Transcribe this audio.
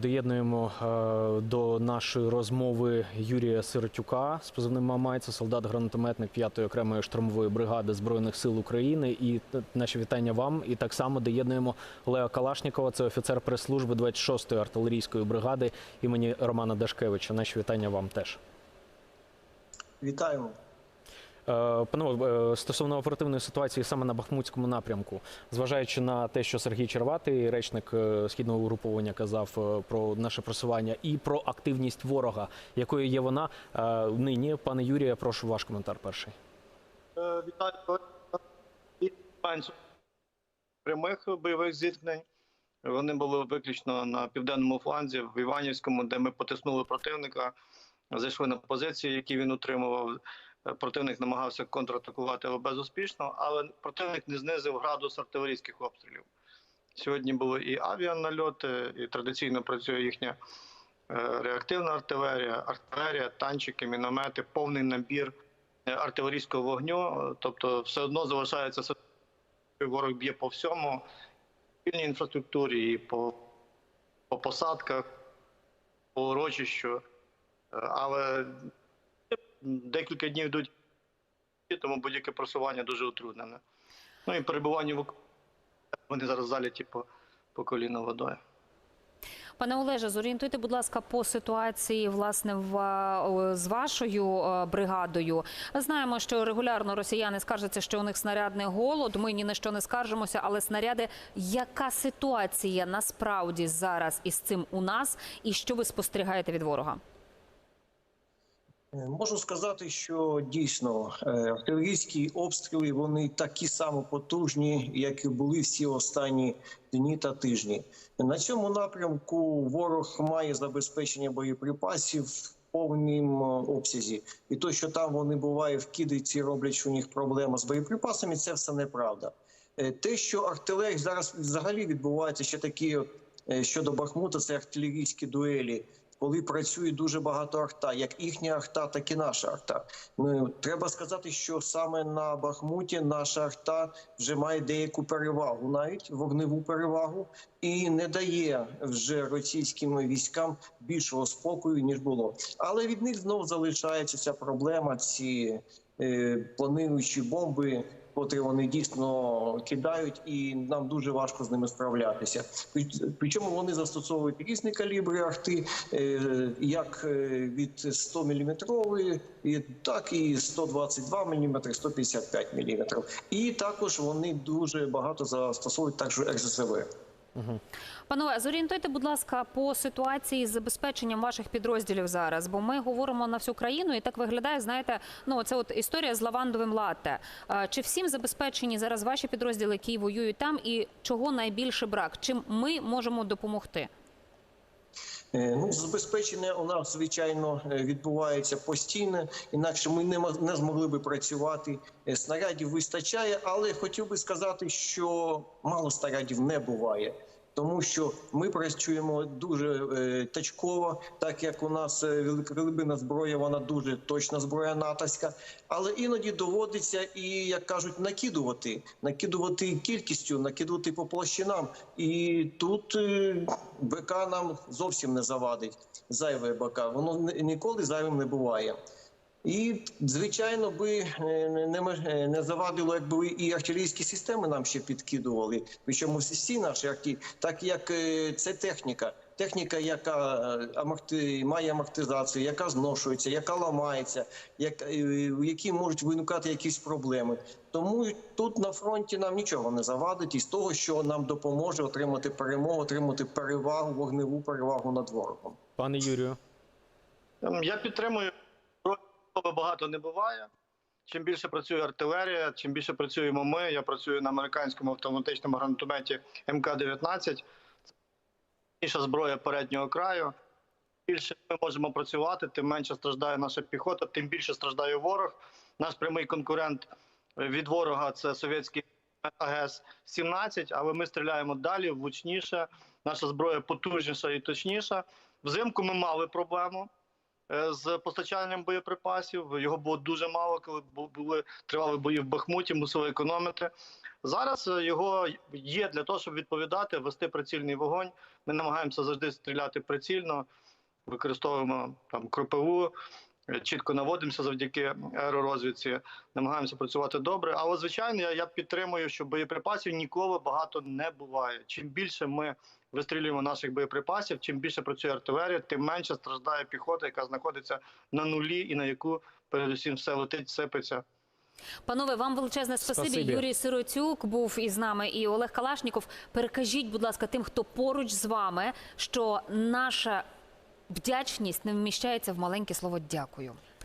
Доєднуємо е, до нашої розмови Юрія Сиротюка з позивним Мамай. Це солдат-гранатометник 5-ї окремої штурмової бригади збройних сил України. І т- наші вітання вам. І так само доєднуємо Олега Калашнікова. Це офіцер прес-служби 26-ї артилерійської бригади імені Романа Дашкевича. Наші вітання вам теж. Вітаємо. Е, Панове, е, стосовно оперативної ситуації саме на Бахмутському напрямку, зважаючи на те, що Сергій Черватий, речник е, східного угруповання, казав про наше просування і про активність ворога, якою є вона нині. Пане Юрію, я прошу ваш коментар перший. Вітаю прямих бойових зіткнень. Вони були виключно на південному фланзі, в Іванівському, де ми потиснули противника, зайшли на позиції, які він утримував. Е, Противник намагався контратакувати, але безуспішно. Але противник не знизив градус артилерійських обстрілів. Сьогодні були і авіанальоти, і традиційно працює їхня е, реактивна артилерія, артилерія, танчики, міномети, повний набір е, артилерійського вогню. Тобто, все одно залишається ворог б'є по всьому, цивільній інфраструктурі, і по, по посадках, по урочищу. Але декілька днів йдуть, тому будь-яке просування дуже утруднене. Ну і перебування в вони зараз заліті по, по коліно водою. Пане Олеже, зорієнтуйте, будь ласка, по ситуації власне в е, з вашою е, бригадою. Знаємо, що регулярно росіяни скаржаться, що у них снарядний голод. Ми ні на що не скаржимося, але снаряди. Яка ситуація насправді зараз із цим у нас, і що ви спостерігаєте від ворога? Можу сказати, що дійсно е, артилерійські обстріли вони такі само потужні, як і були всі останні дні та тижні. На цьому напрямку ворог має забезпечення боєприпасів в повнім е, обсязі, і то, що там вони буває в кидиці, роблять у них проблема з боєприпасами, це все неправда. Е, Те, що артилерія зараз взагалі відбувається ще такі щодо Бахмута, це артилерійські дуелі. Коли працює дуже багато арта, як їхня арта, так і наша арта. Ну треба сказати, що саме на Бахмуті наша арта вже має деяку перевагу, навіть вогневу перевагу, і не дає вже російським військам більшого спокою ніж було. Але від них знову залишається ця проблема. Ці плануючі бомби, котрі вони дійсно кидають, і нам дуже важко з ними справлятися. Причому вони застосовують різні калібри арти, е, як е, від 100 мм, так і 122 мм, 155 мм. І також вони дуже багато застосовують також Панове, зорієнтуйте, будь ласка, по ситуації з забезпеченням ваших підрозділів зараз, бо ми говоримо на всю країну, і так виглядає. Знаєте, ну це от історія з лавандовим латте. Чи всім забезпечені зараз ваші підрозділи, які воюють там, і чого найбільше брак? Чим ми можемо допомогти? Е, Ну, забезпечення у нас звичайно е, відбувається постійно, інакше ми не не змогли би працювати. Е, Снарядів вистачає, але хотів би сказати, що мало снарядів не буває. Тому що ми працюємо дуже е, точково, так як у нас е, великолибина зброя, вона дуже точна зброя натовська, але іноді доводиться і як кажуть, накидувати, накидувати кількістю, накидувати по площинам. І тут е, БК нам зовсім не завадить. Зайве БК, воно ні- ніколи зайвим не буває. І звичайно би е, не, не, е, не завадило, якби і артилерійські системи нам ще підкидували. Причому всі- наші арті, так як е, це техніка. Техніка, яка аморти, має амортизацію, яка зношується, яка ламається, як, в якій можуть виникати якісь проблеми. Тому тут на фронті нам нічого не завадить із того, що нам допоможе отримати перемогу, отримати перевагу, вогневу перевагу над ворогом. Пане Юрію, Ем, Я підтримую, багато не буває. Чим більше працює артилерія, чим більше працюємо ми. Я працюю на американському автоматичному гранатометі МК-19. Це зброя переднього краю. Більше ми можемо працювати, тим менше страждає наша піхота, тим більше страждає ворог. Наш прямий конкурент від ворога це совєтський АГС-17, але ми стріляємо далі, влучніше. Наша зброя потужніша і точніша. Взимку ми мали проблему. Е, з постачанням боєприпасів. Його було дуже мало, коли були тривали бої в Бахмуті, мусили економити. Зараз е, його є для того, щоб відповідати, вести прицільний вогонь. Ми намагаємося завжди стріляти прицільно, використовуємо там кропиву, е, чітко наводимося завдяки аеророзвідці, намагаємося працювати добре. Але звичайно, я, я підтримую, що боєприпасів ніколи багато не буває. Чим більше ми вистрілюємо наших боєприпасів, чим більше працює артилерія, тим менше страждає піхота, яка знаходиться на нулі і на яку передусім все летить, сипеться. Панове, вам величезне спасибі. Спасибі. Юрій Сиротюк був із нами і Олег Калашніков. Перекажіть, будь ласка, тим, хто поруч з вами, що наша вдячність не вміщається в маленьке слово дякую.